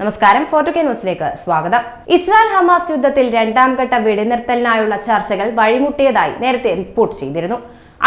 നമസ്കാരം ഫോർട്ടു കെ ന്യൂസിലേക്ക് സ്വാഗതം. ഇസ്രായേൽ ഹമാസ് യുദ്ധത്തിൽ രണ്ടാം ഘട്ട വെടിനിർത്തലിനായുള്ള ചർച്ചകൾ വഴിമുട്ടിയതായി നേരത്തെ റിപ്പോർട്ട് ചെയ്തിരുന്നു.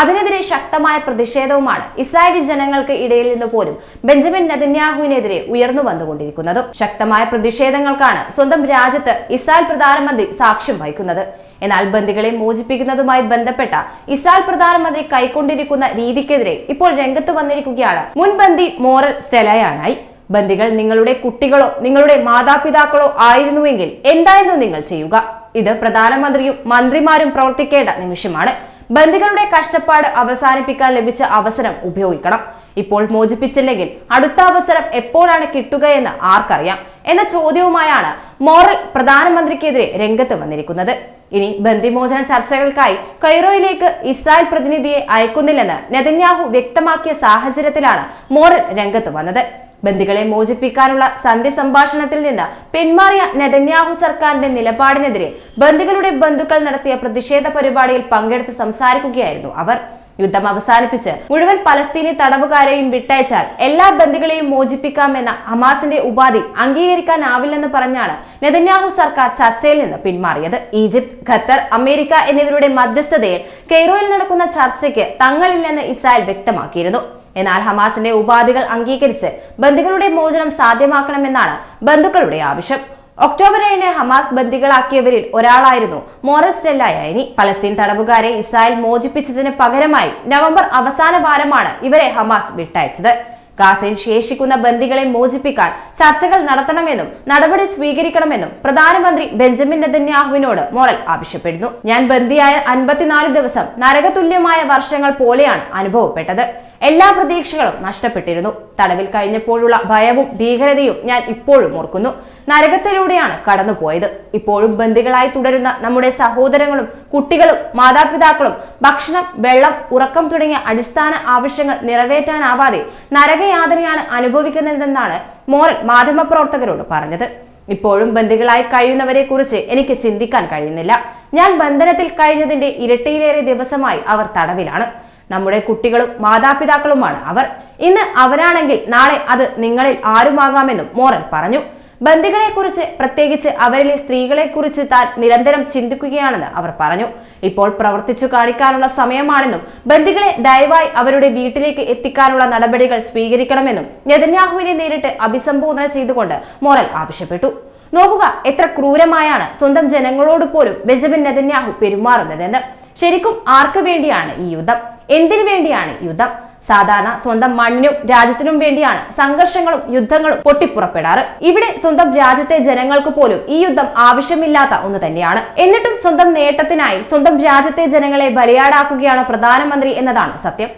അതിനെതിരെ ശക്തമായ പ്രതിഷേധവുമാണ് ഇസ്രായേലി ജനങ്ങൾക്ക് ഇടയിൽ നിന്ന് പോലും ബെഞ്ചമിൻ നെതന്യാഹുവിനെതിരെ ഉയർന്നു വന്നുകൊണ്ടിരിക്കുന്നത്. ശക്തമായ പ്രതിഷേധങ്ങൾക്കാണ് സ്വന്തം രാജ്യത്ത് ഇസ്രായേൽ പ്രധാനമന്ത്രി സാക്ഷ്യം വഹിക്കുന്നത്. എന്നാൽ ബന്ദികളെ മോചിപ്പിക്കുന്നതുമായി ബന്ധപ്പെട്ട ഇസ്രായേൽ പ്രധാനമന്ത്രി കൈക്കൊണ്ടിരിക്കുന്ന രീതിക്കെതിരെ ഇപ്പോൾ രംഗത്ത് വന്നിരിക്കുകയാണ് മുൻബന്ദി മോറൽ സ്റ്റെലയാനായി. ബന്ദികൾ നിങ്ങളുടെ കുട്ടികളോ നിങ്ങളുടെ മാതാപിതാക്കളോ ആയിരുന്നുവെങ്കിൽ എന്തായിരുന്നു നിങ്ങൾ ചെയ്യുക? ഇത് പ്രധാനമന്ത്രിയും മന്ത്രിമാരും പ്രവർത്തിക്കേണ്ട നിമിഷമാണ്. ബന്ദികളുടെ കഷ്ടപ്പാട് അവസാനിപ്പിക്കാൻ ലഭിച്ച അവസരം ഉപയോഗിക്കണം. ഇപ്പോൾ മോചിപ്പിച്ചില്ലെങ്കിൽ അടുത്ത അവസരം എപ്പോഴാണ് കിട്ടുകയെന്ന് ആർക്കറിയാം. എന്ന ചോദ്യവുമായാണ് മോറൽ പ്രധാനമന്ത്രിക്കെതിരെ രംഗത്ത് വന്നിരിക്കുന്നത്. ഇനി ബന്ദിമോചന ചർച്ചകൾക്കായി കൈറോയിലേക്ക് ഇസ്രായേൽ പ്രതിനിധിയെ അയക്കുന്നില്ലെന്ന് നെതന്യാഹു വ്യക്തമാക്കിയ സാഹചര്യത്തിലാണ് മോറൽ രംഗത്ത് വന്നത്. ബന്ദികളെ മോചിപ്പിക്കാനുള്ള സന്ധി സംഭാഷണത്തിൽ നിന്ന് പിന്മാറിയ നെതന്യാഹു സർക്കാരിന്റെ നിലപാടിനെതിരെ ബന്ദികളുടെ ബന്ധുക്കൾ നടത്തിയ പ്രതിഷേധ പരിപാടിയിൽ പങ്കെടുത്ത് സംസാരിക്കുകയായിരുന്നു അവർ. യുദ്ധം അവസാനിപ്പിച്ച് മുഴുവൻ പലസ്തീനി തടവുകാരെയും വിട്ടയച്ചാൽ എല്ലാ ബന്ദികളെയും മോചിപ്പിക്കാമെന്ന ഹമാസിന്റെ ഉപാധി അംഗീകരിക്കാനാവില്ലെന്ന് പറഞ്ഞാണ് നെതന്യാഹു സർക്കാർ ചർച്ചയിൽ നിന്ന് പിന്മാറിയത്. ഈജിപ്ത് ഖത്തർ അമേരിക്ക എന്നിവരുടെ മധ്യസ്ഥതയിൽ കെയ്റോയിൽ നടക്കുന്ന ചർച്ചയ്ക്ക് തങ്ങളില്ലെന്ന് ഇസ്രായേൽ വ്യക്തമാക്കിയിരുന്നു. എന്നാൽ ഹമാസിന്റെ ഉപാധികൾ അംഗീകരിച്ച് ബന്ധുക്കളുടെ മോചനം സാധ്യമാക്കണമെന്നാണ് ബന്ധുക്കളുടെ ആവശ്യം. ഒക്ടോബർ ഏഴിന് ഹമാസ് ബന്ദികളാക്കിയവരിൽ ഒരാളായിരുന്നു മോറസ് ഡെല്ലായനി പലസ്തീൻ തടവുകാരെ ഇസ്രായേൽ മോചിപ്പിച്ചതിന് പകരമായി നവംബർ അവസാന വാരമാണ് ഇവരെ ഹമാസ് വിട്ടയച്ചത്. ഗാസയിൽ ശേഷിക്കുന്ന ബന്ദികളെ മോചിപ്പിക്കാൻ ചർച്ചകൾ നടത്തണമെന്നും നടപടി സ്വീകരിക്കണമെന്നും പ്രധാനമന്ത്രി ബെഞ്ചമിൻ നെതന്യാഹുവിനോട് മോറൽ ആവശ്യപ്പെടുന്നു. ഞാൻ ബന്ദിയായ അൻപത്തിനാല് ദിവസം നരകതുല്യമായ വർഷങ്ങൾ പോലെയാണ് അനുഭവപ്പെട്ടത്. എല്ലാ പ്രതീക്ഷകളും നഷ്ടപ്പെട്ടിരുന്നു. തടവിൽ കഴിഞ്ഞപ്പോഴുള്ള ഭയവും ഭീകരതയും ഞാൻ ഇപ്പോഴും ഓർക്കുന്നു. നരകത്തിലൂടെയാണ് കടന്നുപോയത്. ഇപ്പോഴും ബന്ദികളായി തുടരുന്ന നമ്മുടെ സഹോദരങ്ങളും കുട്ടികളും മാതാപിതാക്കളും ഭക്ഷണം വെള്ളം ഉറക്കം തുടങ്ങിയ അടിസ്ഥാന ആവശ്യങ്ങൾ നിറവേറ്റാനാവാതെ നരകയാതനയാണ് അനുഭവിക്കുന്നതെന്നാണ് മോറൽ മാധ്യമപ്രവർത്തകരോട് പറഞ്ഞത്. ഇപ്പോഴും ബന്ദികളായി കഴിയുന്നവരെ കുറിച്ച് എനിക്ക് ചിന്തിക്കാൻ കഴിയുന്നില്ല. ഞാൻ ബന്ധനത്തിൽ കഴിഞ്ഞതിന്റെ ഇരട്ടിയിലേറെ ദിവസമായി അവർ തടവിലാണ്. നമ്മുടെ കുട്ടികളും മാതാപിതാക്കളുമാണ് അവർ. ഇന്ന് അവരാണെങ്കിൽ നാളെ അത് നിങ്ങളിൽ ആരുമാകാമെന്നും മോറൽ പറഞ്ഞു. ബന്ദികളെ കുറിച്ച് പ്രത്യേകിച്ച് അവരിലെ സ്ത്രീകളെ കുറിച്ച് താൻ നിരന്തരം ചിന്തിക്കുകയാണെന്ന് അവർ പറഞ്ഞു. ഇപ്പോൾ പ്രവർത്തിച്ചു കാണിക്കാനുള്ള സമയമാണെന്നും ബന്ദികളെ ദയവായി അവരുടെ വീട്ടിലേക്ക് എത്തിക്കാനുള്ള നടപടികൾ സ്വീകരിക്കണമെന്നും നെതന്യാഹുവിനെ നേരിട്ട് അഭിസംബോധന ചെയ്തുകൊണ്ട് മോറൽ ആവശ്യപ്പെട്ടു. നോക്കുക എത്ര ക്രൂരമായാണ് സ്വന്തം ജനങ്ങളോട് പോലും ബെഞ്ചമിൻ നെതന്യാഹു പെരുമാറുന്നതെന്ന്. ശരിക്കും ആർക്കു വേണ്ടിയാണ് ഈ യുദ്ധം? എന്തിനു വേണ്ടിയാണ് യുദ്ധം? സാധാരണ സ്വന്തം മണ്ണിനും രാജ്യത്തിനും വേണ്ടിയാണ് സംഘർഷങ്ങളും യുദ്ധങ്ങളും പൊട്ടിപ്പുറപ്പെടാറ്. ഇവിടെ സ്വന്തം രാജ്യത്തെ ജനങ്ങൾക്ക് പോലും ഈ യുദ്ധം ആവശ്യമില്ലാത്ത ഒന്ന് തന്നെയാണ്. എന്നിട്ടും സ്വന്തം നേട്ടത്തിനായി സ്വന്തം രാജ്യത്തെ ജനങ്ങളെ ബലിയാടാക്കുകയാണ് പ്രധാനമന്ത്രി എന്നതാണ് സത്യം.